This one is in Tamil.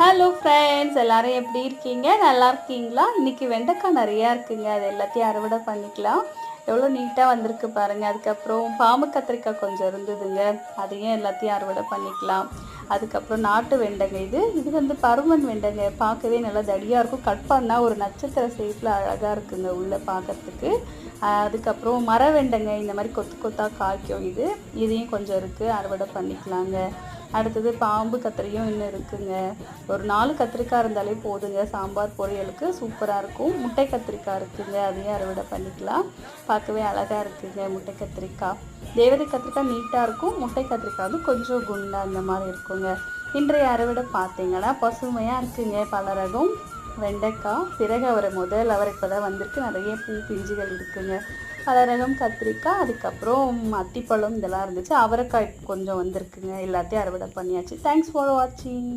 ஹலோ ஃப்ரெண்ட்ஸ் எல்லாரும் எப்படி இருக்கீங்க? நல்லா இருக்கீங்களா? இன்னைக்கு வெண்டைக்காய் நிறையா இருக்குங்க. அது எல்லாத்தையும் அறுவடை பண்ணிக்கலாம். எவ்வளோ நீட்டாக வந்திருக்கு பாருங்கள் அதுக்கப்புறம் பாம்பு கத்திரிக்காய் கொஞ்சம் இருந்ததுங்க. அதையும் எல்லாத்தையும் அறுவடை பண்ணிக்கலாம். அதுக்கப்புறம் நாட்டு வெண்டைங்க இது. இது வந்து பருமன் வெண்டைங்க. பார்க்கவே நல்லா தடியாக இருக்கும். கட் பண்ணால் ஒரு நட்சத்திர ஷேப்பில் அழகாக இருக்குங்க உள்ளே பார்க்கறதுக்கு. அதுக்கப்புறம் மர வெண்டைங்க. இந்த மாதிரி கொத்து கொத்தாக காய்க்கும் இது. இதையும் கொஞ்சம் இருக்குது அறுவடை பண்ணிக்கலாங்க. அடுத்தது பாம்பு கத்திரியும் இன்னும் இருக்குங்க. ஒரு நாலு கத்திரிக்காய் இருந்தாலே போதுங்க. சாம்பார் பொரியலுக்கு சூப்பராக இருக்கும். முட்டை கத்திரிக்காய் இருக்குங்க. அதையும் அறுவடை பண்ணிக்கலாம். பார்க்கவே அழகாக இருக்குங்க முட்டை கத்திரிக்காய். தேவதை கத்திரிக்காய் நீட்டாக இருக்கும். முட்டை கத்திரிக்காய் வந்து கொஞ்சம் குண்டாக அந்த மாதிரி இருக்குங்க. இன்றைய அறுவடை பார்த்தீங்கன்னா பசுமையாக இருக்குங்க. பல ரகம் வெண்டைக்காய் பிறகு அவரை முதல் அவர் இப்போ தான் வந்திருக்கு. நிறைய பூ பிஞ்சுகள் இருக்குங்க. கலரகம் கத்திரிக்காய் அதுக்கப்புறம் அத்திப்பழம் இதெல்லாம் இருந்துச்சு. அவரைக்காய் கொஞ்சம் வந்திருக்குங்க. எல்லாத்தையும் அறுவடை பண்ணியாச்சு. தேங்க்ஸ் ஃபார் வாட்சிங்